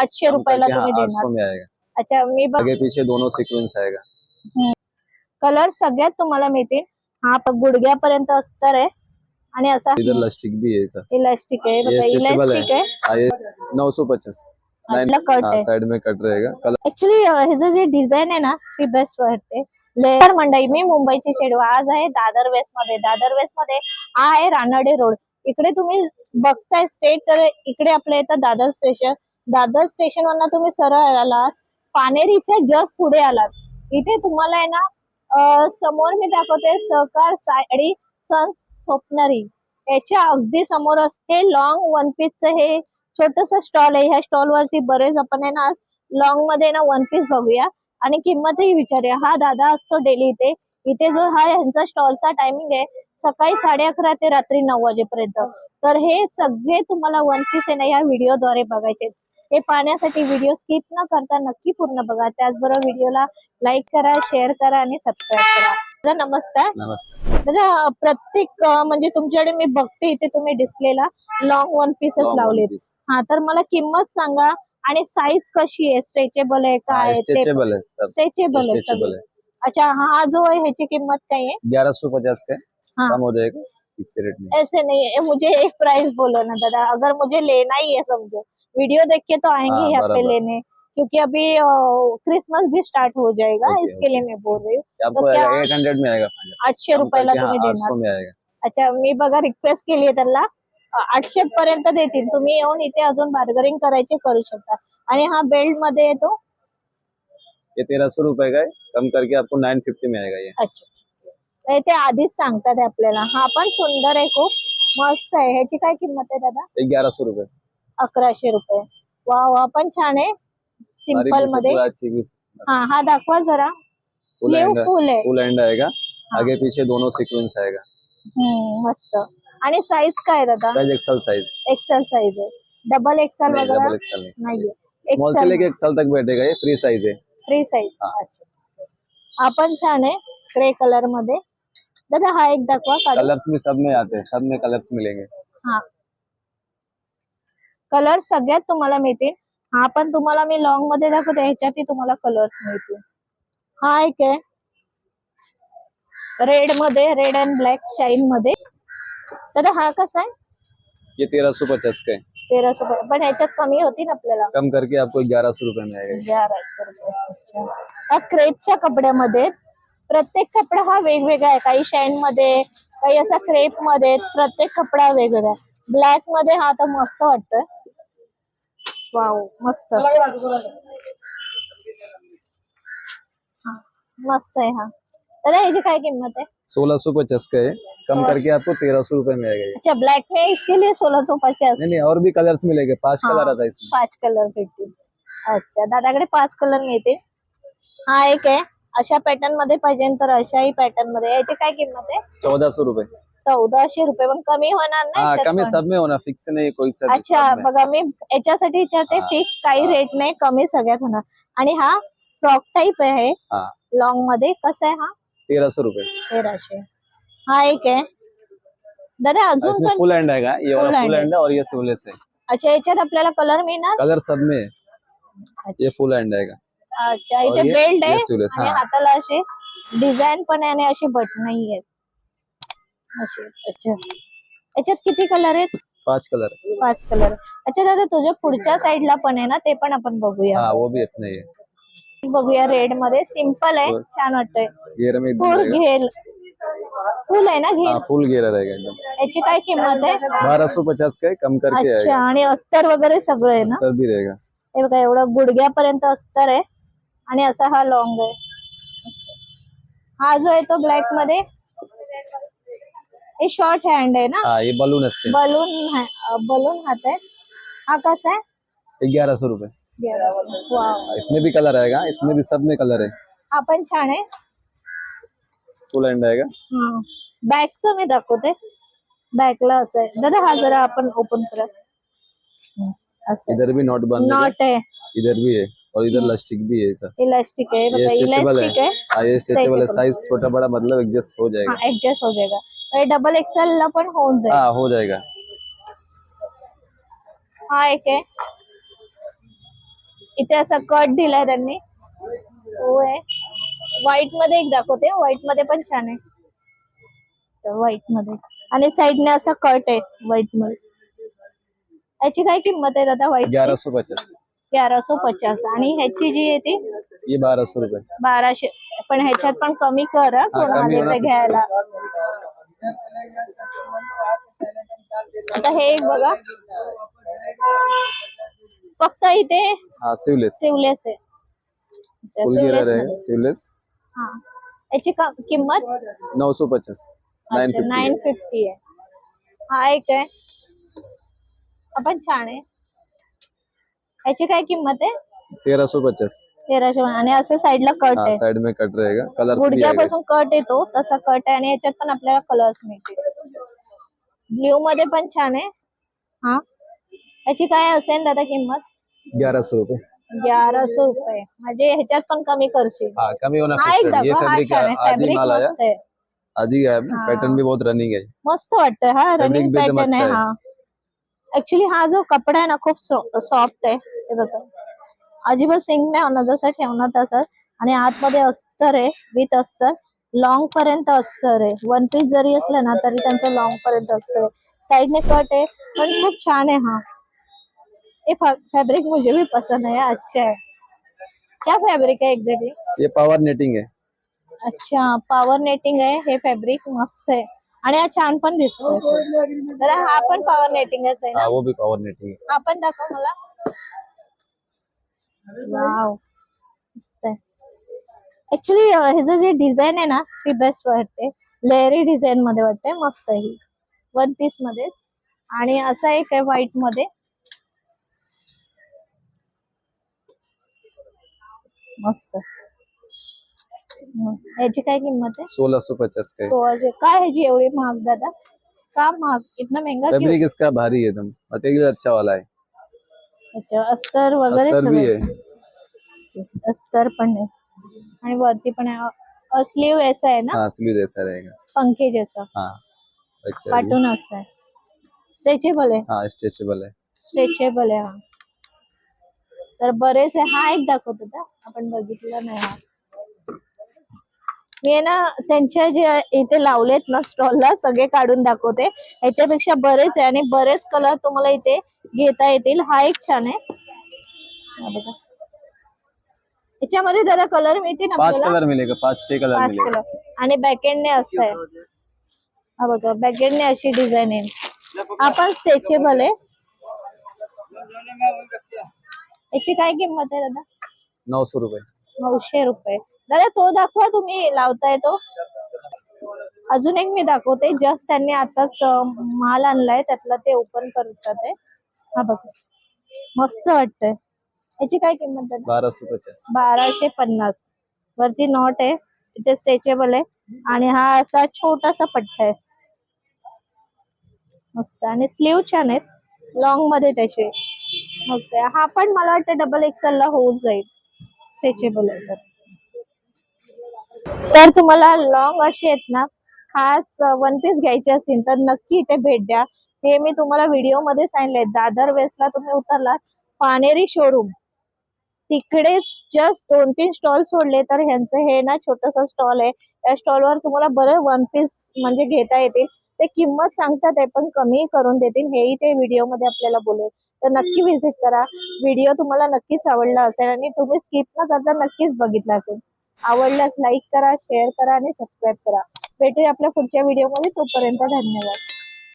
आठशे रुपयाला तुम्ही देणार. अच्छा मी आगे पीछे दोनों सीक्वेंस आएगा. कलर सगळ्यात तुम्हाला मिळतील. हा गुडघ्यापर्यंत अस्तर आहे. आणि असा इधर लस्टिक भी है सर इलास्टिक आहे. इलास्टिक है आहे. नौ सौ पचास. कट आहे. साइड में कट रहेगा. ऍक्च्युली ह्याचं जे डिझाईन आहे ना ती बेस्ट वाटते. लेअर मंडई मी मुंबईची चेडवा आज आहे दादर वेस्टमध्ये. दादर वेस्टमध्ये हा आहे रानडे रोड इकडे तुम्ही बघताय स्टेट तर इकडे आपल्या येतं दादर स्टेशन दादर स्टेशन वरनं तुम्ही सरळ आलात पानेरीच्या जस्ट पुढे आलात. इथे तुम्हाला आहे ना समोर मी दाखवते सहकार साडी सन स्वप्नरी. याच्या अगदी समोर असते लॉंग वन पीसचं हे छोटस स्टॉल आहे. ह्या स्टॉल वरती बरेच आपण आहे ना लॉंगमध्ये ना वन पीस बघूया. आणि किंमतही विचारूया. हा दादा असतो डेली इथे. इथे जो हा यांचा स्टॉलचा टायमिंग आहे सकाळी साडे अकरा ते रात्री नऊ वाजेपर्यंत. तर हे सगळे तुम्हाला वन पीस आहे ना या व्हिडिओद्वारे बघायचे हे पाहण्यासाठी व्हिडिओ स्किप न करता नक्की पूर्ण बघा. त्याचबरोबर व्हिडिओला लाईक करा शेअर करा आणि सबस्क्राईब करा. तर नमस्कार. तर प्रत्येक म्हणजे तुमच्याकडे मी बघते इथे तुम्ही डिस्प्लेला लॉंग वन पीसच piece. हा तर मला किंमत सांगा आणि साईज कशी आहे? स्ट्रेचेबल आहे काय स्ट्रेचेबल आहे स्ट्रेचेबल सगळं. है अच्छा हा जो आहे ह्याची किंमत काय आहे? ग्यारह सौ पचास का। कम हो जाएगा फिक्स रेट में ऐसे नहीं मुझे एक प्राइस बोलो ना दादा. अगर मुझे लेना ही है समझो. वीडियो देख के तो आएंगे यहाँ पे। लेने क्योंकि अभी क्रिसमस भी स्टार्ट हो जाएगा ओके, इसके लिए मैं बोल रही हूँ। तो क्या- एट हंड्रेड में आएगा final. आठशे रुपयाला तुम्ही देणार अच्छा मी बघा रिक्वेस्ट केली आहे त्यांना आठशे पर्यंत देतील. तुम्ही येऊन इथे अजून बार्गरिंग करायचे करू शकता. आणि हा बेल्टमध्ये येतो? ये तेरह सौ रुपए का है कम करके आपको नाइन फिफ्टी में आएगा ये। अच्छा. तर ते आधीच सांगतात आपल्याला. हा पण सुंदर आहे खूप. मस्त आहे. ह्याची काय किंमत आहे दादा? ग्यारह सौ रुपए अकराशे रुपये. वा वा पण छान आहे. सिंपलमध्ये. हा हा दाखवा जरा. फुल स्लीव फुल आहे. फुल एंड आएगा आगे पीछे दोनों सीक्वेंस आएगा हम्म, मस्त. आणि साईज काय आहे दादा? Size XL size XL size आहे. डबल एक्सेल नहीं डबल एक्सल नहीं. नाहीये. स्मॉल से XL. लेके एक्सल तक बैठेगा ये फ्री साइज है फ्री साईज हा. अच्छा. हा पण छान आहे. ग्रे कलरमध्ये. दादा हा एक दाखवा. कलर्स भी सब में आते हैं. सब में कलर्स मिलेंगे. हा. कलर सगळ्यात तुम्हाला मिळतील. हा पण तुम्हाला मी लॉंगमध्ये दाखवते ह्याच्यातही तुम्हाला कलर्स मिळतील. हा एक आहे. रेडमध्ये रेड अँड ब्लॅक शाईन मध्ये. दादा हा कसा आहे? ये तेरह सौ पचास का तेराशे रुपये. पण ह्याच्यात कमी होती ना आपल्याला? कम करके आपको ग्यारह सौ में रुपये. हा क्रेपच्या कपड्यामध्ये प्रत्येक कपडा हा वेगवेगळा आहे. काही शाईन मध्ये काही असा क्रेपमध्ये प्रत्येक कपडा वेगवेगळा ब्लॅकमध्ये हा तर मस्त वाटतोय. वाव मस्त. हा, मस्त आहे हा. दादा ह्याची काय किंमत आहे? सोलह सौ पचास का है कम करके आपको तेरह सौ रुपए में आएगा ये. अच्छा ब्लैक में इसके लिए सोलह सौ पचास. नहीं नहीं और भी कलर्स मिलेंगे पांच हाँ। कलर आता है इसमें. पाच कलर भेटतील. अच्छा दादाकडे पाच कलर मिळतील. हा एक आहे. अशा पॅटर्नमध्ये पाहिजे तर अशाही पॅटर्नमध्ये. याची काय किंमत आहे? चौदह सौ रुपए चौदाशे रुपये पण कमी होणार हाँ नाही कम त्यात सब में होना फिक्स नहीं कोई अच्छा। बघा मी याच्यासाठी विचारते हा. फिक्स काही रेट नाही कमी सगळ्यात होणार. आणि हा फ्रॉक टाईप आहे हाँ. लॉंगमध्ये. कसा आहे हा? तेरह सौ रुपए तेराशे. हा एक आहे. दादा अजून इसमें पण फुल एंड आएगा ये Full वाला hand फुल है। एंड है और ये स्लीवलेस है अच्छा याच्यात आपल्याला कलर मिळणार? कलर सब में है ये फुल आएगा अच्छा और इथे ये- बेल्ट आहे ये sleeveless, आणि हा. हाताला असे डिझाईन पण आहे आणि असे बटनही आहेत असे. अच्छा. याच्यात किती कलर आहेत? पांच कलर पाच कलर अच्छा दादा तुझ्या पुढच्या साईडला पण आहे ना ते पण आपण बघूया. हाँ वो भी ही है बघूया रेडमध्ये. सिंपल आहे बस. छान वाटतंय. घेर में एकदम फुल रहेगा घेल फुल आहे ना घेल हाँ फुल घेरा रहेगा एकदम? याची काय किंमत आहे? बारह सौ पचास का है कम करके अच्छा आएगा आणि अस्तर वगैरे सगळं आहे ना? अस्तर भी रहेगा. हे बघा एवढं गुडघ्यापर्यंत अस्तर आहे. आणि असा हा लॉंग आहे. हा जो आहे तो ब्लॅकमध्ये. हे शॉर्ट हँड आहे ना? हाँ ये बलून असते बलून है- बलून हात आहे हा। कसा आहे ग्यारह सौ रुपए। इसमें भी कलर आएगा इसमें भी सब में कलर है। हा पण छान आहे फुल एंड आएगा। बॅगचं मी दाखवते बॅगला असं आहे दादा हा जरा आपण ओपन करा। हम्म, असं इधर भी नॉट बंद है नॉट आहे इधर भी है और इधर लस्टिक भी है सर इलास्टिक है ये बघा स्ट्रेचेबल इलास्टिक है है? हाँ ये स्ट्रेचेबल है। साइज़ छोटा बड़ा मतलब एडजस्ट हो जाएगा। हाँ एडजस्ट हो जाएगा। डबल एक्सेल ला पण होऊन जाईल. हाँ हो जाएगा हा एक आहे. इथे असा कट दिलाय त्यांनी. तो आहे. व्हाईटमध्ये एक दाखवते. व्हाईटमध्ये पण छान आहे. व्हाईटमध्ये. आणि साइडने असा कट आहे व्हाईटमध्ये. याची काय किंमत आहे दादा व्हाईट ग्यारह सौ पचास. तेराशे पचास. आणि ह्याची जी आहे ती? ये बारह सौ रुपए बाराशे. पण ह्याच्यात पण कमी कर. हा, घ्यायला. आता हे एक बघा. फक्त इथे हाँ सिवलेस. सिवलेस आहे. त्या फुल गिरा सिवलेस रहेगा मध्ये. सिवलेस हा. याची का- किंमत? नौ सौ पचास नाइन फिफ्टी आहे. हा एक आहे. हा पण छान आहे. याची काय किंमत आहे? तेरह सौ पचास तेराशे आणि असं साईडला कट हाँ आहे. साइड में कट रहेगा कलर भी आएगा गुडघ्यापासून कट येतो तसा कट आहे. आणि याच्यात पण आपल्याला कलर्स मिळतील. ब्ल्यू मध्ये पण छान आहे. हा. याची काय असेल दादा किंमत? ग्यारह सौ रुपए ग्याराशे रुपये. म्हणजे ह्याच्यात पण कमी करशील. हाँ कमी होना हा एक फिक्स है ये दाखव हा फैब्रिक छान आहे. आज ही फॅब्रिक माल आया मस्त आहे. आज ही आया हाँ। पैटर्न भी बहुत रनिंग है मस्त वाटतंय. हा Fabric रनिंग एकदम पॅटर्न आहे अच्छा हा. ऍक्च्युली हा जो कपडा आहे ना खूप सॉफ्ट आहे. हे बघा. अजिबात सिंग नाही होणार जसं ठेवणार तसं. आणि आतमध्ये अस्तर आहे विथ अस्तर. लॉंग पर्यंत अस्तर आहे. वन पीस जरी असलं ना तरी त्यांचं लॉंग पर्यंत अस्तर आहे. साइडने कट आहे पण खूप छान आहे हा. ये फैब्रिक मुझे भी पसंद है अच्छा है क्या फैब्रिक है एक्झॅक्टली ये पावर नेटिंग है अच्छा पॉवर नेटिंग आहे हे फॅब्रिक मस्त आहे. आणि हा छान पण दिसतोय. तर हा पण पॉवर नेटिंगच आहे ना? हाँ वो भी पावर नेटिंग है हा पण दाखव मला. वाव. मस्त आहे. ऍक्च्युली ह्याचं जे डिझाईन आहे ना ती बेस्ट वाटते. लेअरी डिझाईन मध्ये वाटते. मस्त आहे ही. वन पीस मध्येच. आणि असा एक आहे व्हाईटमध्ये. मस्त. याची काय किंमत आहे? सोलह सौ पचास का सोळाशे. काय ह्याची एवढी महाग दादा? का महाग? इतना महंगा? क्यों फैब्रिक इसका भारी है एकदम. मटेरियल अच्छा वाला है अच्छा अस्तर वगैरे अस्तर भी सगळं? है अस्तर पण आहे. आणि वरती पण आहे. स्लीव ऐसा आहे ना? हाँ स्लीव जैसा रहेगा पंखे जैसा हाँ एक में। पाठून असं आहे. स्ट्रेचेबल आहे? हाँ स्ट्रेचेबल है स्ट्रेचेबल आहे हा. तर बरेच आहे. हा एक दाखवत होता आपण बघितला नाही हा. मी ना त्यांच्या जे इथे लावलेत ना स्टॉलला सगळे काढून दाखवते. ह्याच्यापेक्षा बरेच आहे आणि बरेच कलर तुम्हाला इथे घेता येतील. हा एक छान आहे. बघा. याच्यामध्ये जरा कलर मिळतील पांच कलर मिलेगा पांच छह कलर पाच कलर. आणि बॅकेंडने असं आहे. हा बघा बॅकेंडने अशी डिझाईन आहे. हा पण स्ट्रेचेबल आहे. याची काय किंमत आहे दादा? नौ सौ रुपए नऊशे रुपये. दादा तो दाखवा तुम्ही लावताय तो. अजून एक मी दाखवते. जस्ट त्यांनी आताच माल आणलाय. त्यातला ते ओपन करतात आहे हा बघा. मस्त वाटतंय. याची काय किंमत सौ पचास. बाराशे पन्नास. वरती नॉट आहे. इथे स्ट्रेचेबल आहे. आणि हा असा छोटासा पट्टा आहे. मस्त. आणि स्लीव छान आहेत. लॉंगमध्ये त्याचे. मस्त आहे. हा पण मला वाटतं डबल एक्सेल ला होऊन जाईल. स्ट्रेचेबल आहे तर तुम्हाला लॉंग असे आहेत ना खास वन पीस घ्यायचे असतील तर नक्की इथे भेट द्या. हे मी तुम्हाला व्हिडिओमध्ये सांगितलंय. दादर वेस्टला तुम्ही उतरलात पानेरी शोरूम तिकडेच जस्ट दोन तीन स्टॉल सोडले तर ह्यांचं हे ना छोटस स्टॉल आहे. त्या स्टॉलवर तुम्हाला बरं वन पीस म्हणजे घेता येतील. ते किंमत सांगतात आहे पण कमी करून देतील. हेही ते व्हिडिओमध्ये आपल्याला बोलेल. तर नक्की व्हिजिट करा. व्हिडिओ तुम्हाला नक्कीच आवडला असेल आणि तुम्ही स्किप न करता नक्कीच बघितला असेल. आवडल्यास लाईक करा शेअर करा आणि सबस्क्राईब करा. भेटूया आपल्या पुढच्या व्हिडिओमध्ये तोपर्यंत धन्यवाद.